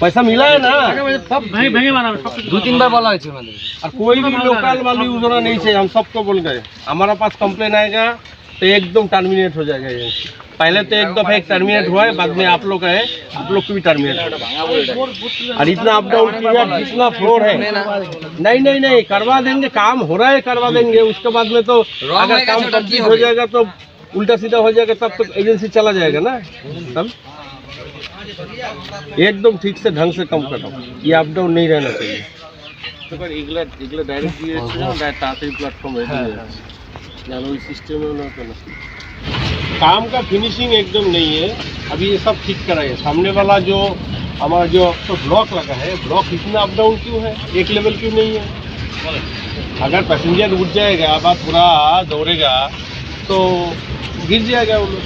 पैसा मिला है ना? सब दो तीन बार बोला है और कोई भी लोकल वाली योजना नहीं है हम सबको बोल गए। हमारा पास कंप्लेन आएगा तो एकदम टर्मिनेट हो जाएगा ये। पहले तो एक दफ़ा एक टर्मिनेट हुआ है बाद में आप लोग है आप लोग को भी टर्मिनेट और इतना अप डाउन किया जितना फ्लोर है। नहीं नहीं नहीं करवा देंगे काम हो रहा है करवा देंगे। उसके बाद में तो अगर काम कंप्लीट हो जाएगा तो उल्टा सीधा हो जाएगा तब तो एजेंसी चला जाएगा ना तब। एकदम ठीक से ढंग से कम कटाओ ये अप डाउन नहीं रहना चाहिए। हाँ। काम का फिनिशिंग एकदम नहीं है। अभी ये सब ठीक कराइए सामने वाला जो हमारा जो तो ब्लॉक लगा है ब्लॉक इतना अप डाउन क्यों है? एक लेवल क्यों नहीं है? अगर पैसेंजर उठ जाएगा बात पूरा दौड़ेगा तो गिर जाएगा वो लोग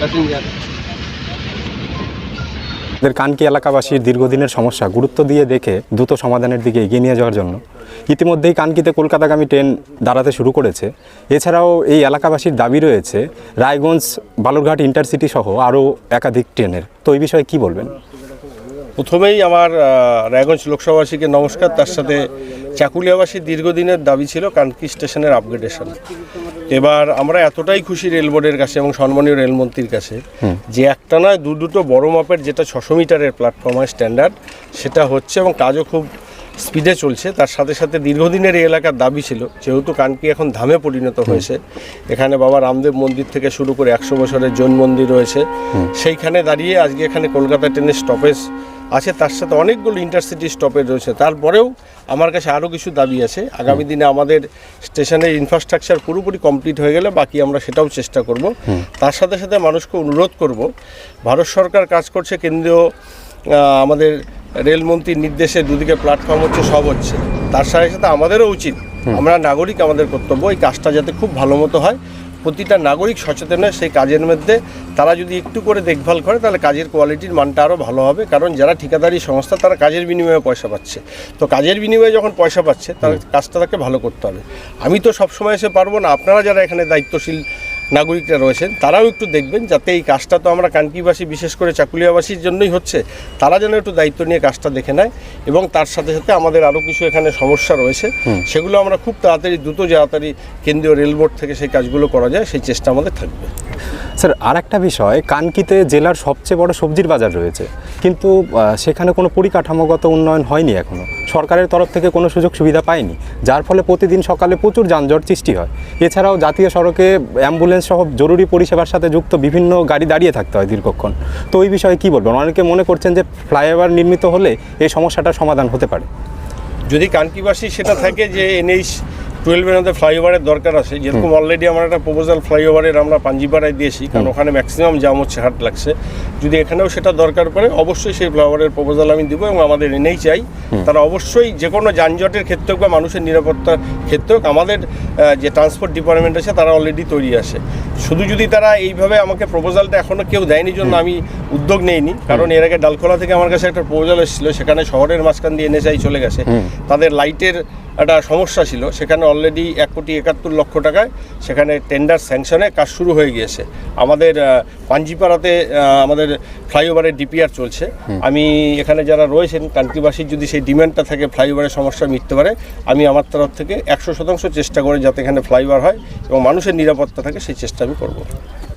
पैसेंजर আমাদের কানকি এলাকাবাসীর দীর্ঘদিনের সমস্যা, গুরুত্ব দিয়ে দেখে দ্রুত সমাধানের দিকে এগিয়ে নিয়ে যাওয়ার জন্য। ইতিমধ্যেই কানকিতে কলকাতাগামী ট্রেন দাঁড়াতে শুরু করেছে। এছাড়াও এই এলাকাবাসীর দাবি রয়েছে, রায়গঞ্জ, বালুরঘাট ইন্টারসিটি সহ আরও একাধিক ট্রেনের। তো এই বিষয়ে কি বলবেন? প্রথমেই আমার রায়গঞ্জ লোকসভাবাসীকে নমস্কার। তার সাথে চাকুলিয়াবাসীর দীর্ঘদিনের দাবি ছিল কানকি স্টেশনের আপগ্রেডেশন। এবার আমরা এতটাই খুশি রেল বোর্ডের কাছে এবং সম্মানীয় রেলমন্ত্রীর কাছে যে একটা নয় দু দুটো বড় মাপের যেটা ছশো মিটারের প্ল্যাটফর্ম হয় স্ট্যান্ডার্ড সেটা হচ্ছে এবং কাজও খুব স্পিডে চলছে। তার সাথে সাথে দীর্ঘদিনের এই এলাকার দাবি ছিল যেহেতু কানকি এখন ধামে পরিণত হয়েছে এখানে বাবা রামদেব মন্দির থেকে শুরু করে একশো বছরের জৈন মন্দির রয়েছে। সেইখানে দাঁড়িয়ে আজকে এখানে কলকাতা ট্রেনের স্টপেজ আছে তার সাথে অনেকগুলো ইন্টারসিটি স্টপেজ রয়েছে। তারপরেও আমার কাছে আরও কিছু দাবি আছে। আগামী দিনে আমাদের স্টেশনের ইনফ্রাস্ট্রাকচার পুরোপুরি কমপ্লিট হয়ে গেলে বাকি আমরা সেটাও চেষ্টা করব। তার সাথে সাথে মানুষকে অনুরোধ করব ভারত সরকার কাজ করছে কেন্দ্রীয় আমাদের রেলমন্ত্রীর নির্দেশে দুদিকে প্ল্যাটফর্ম হচ্ছে সব হচ্ছে। তার সাথে সাথে আমাদেরও উচিত আমরা নাগরিক আমাদের কর্তব্য এই কাজটা যাতে খুব ভালো মতো হয়। প্রতিটা নাগরিক সচেতন হয় সেই কাজের মধ্যে তারা যদি একটু করে দেখভাল করে তাহলে কাজের কোয়ালিটির মানটা আরও ভালো হবে। কারণ যারা ঠিকাদারি সংস্থা তারা কাজের বিনিময়ে পয়সা পাচ্ছে। তো কাজের বিনিময়ে যখন পয়সা পাচ্ছে তার কাজটা তাকে ভালো করতে হবে। আমি তো সবসময় এসে পারব না। আপনারা যারা এখানে দায়িত্বশীল নাগরিকরা রয়েছেন তারাও একটু দেখবেন যাতে এই কাজটা তো আমরা কানকিবাসী বিশেষ করে চাকুলিয়াবাসীর জন্যই হচ্ছে তারা যেন একটু দায়িত্ব নিয়ে কাজটা দেখে নেয় এবং তার সাথে সাথে আমাদের আরও কিছু এখানে সমস্যা রয়েছে সেগুলো আমরা খুব তাড়াতাড়ি দ্রুত তাড়াতাড়ি কেন্দ্রীয় রেলবোর্ড থেকে সেই কাজগুলো করা যায় সেই চেষ্টা আমাদের থাকবে। স্যার আর একটা বিষয়, কানকিতে জেলার সবচেয়ে বড় সবজির বাজার রয়েছে। কিন্তু সেখানে কোনো পরিকাঠামোগত উন্নয়ন হয়নি এখনও সরকারের তরফ থেকে কোনো সুযোগ সুবিধা পায়নি, যার ফলে প্রতিদিন সকালে প্রচুর যানজট সৃষ্টি হয়। এছাড়াও জাতীয় সড়কে অ্যাম্বুলেন্স সহ জরুরি পরিষেবার সাথে যুক্ত বিভিন্ন গাড়ি দাঁড়িয়ে থাকতে হয় দীর্ঘক্ষণ। তো ওই বিষয়ে কী বলবেন? অনেকে মনে করছেন যে ফ্লাইওভার নির্মিত হলে এই সমস্যাটার সমাধান হতে পারে। যদি কানকিবাসী সেটা থাকে যে এনএইচ টুয়েলভের মধ্যে ফ্লাইওভারের দরকার আছে। যেরকম অলরেডি আমার একটা প্রপোজাল ফ্লাইওভারের আমরা পাঞ্জিপাড়ায় দিয়েছি কারণ ওখানে ম্যাক্সিমাম জাম হচ্ছে হাট লাগছে। যদি এখানেও সেটা দরকার পড়ে অবশ্যই সেই ফ্লাইওভারের প্রপোজাল আমি দিব এবং আমাদের এনেই চাই। তারা অবশ্যই যে কোনো যানজটের ক্ষেত্রে হোক বা মানুষের নিরাপত্তার ক্ষেত্রে হোক আমাদের যে ট্রান্সপোর্ট ডিপার্টমেন্ট আছে তারা অলরেডি তৈরি আছে। শুধু যদি তারা এইভাবে আমাকে প্রপোজালটা এখনও কেউ দেয়নি জন্য আমি উদ্যোগ নেইনি। কারণ এর আগে ডালখোলা থেকে আমার কাছে একটা প্রপোজাল এসেছিল সেখানে শহরের মাঝখান দিয়ে এনএসআই চলে গেছে। তাদের লাইটের একটা সমস্যা ছিল সেখানে অলরেডি এক কোটি একাত্তর লক্ষ টাকায় সেখানে টেন্ডার স্যাংশনে কাজ শুরু হয়ে গিয়েছে। আমাদের পাঞ্জিপাড়াতে আমাদের ফ্লাইওভারের ডিপিআর চলছে। আমি এখানে যারা রয়েছেন কান্ট্রিবাসীর যদি সেই ডিম্যান্ডটা থাকে ফ্লাইওভারের সমস্যা মিটতে পারে আমি আমার তরফ থেকে একশো শতাংশ চেষ্টা করে যাতে এখানে ফ্লাইওভার হয় এবং মানুষের নিরাপত্তা থাকে সেই চেষ্টা আমি করব।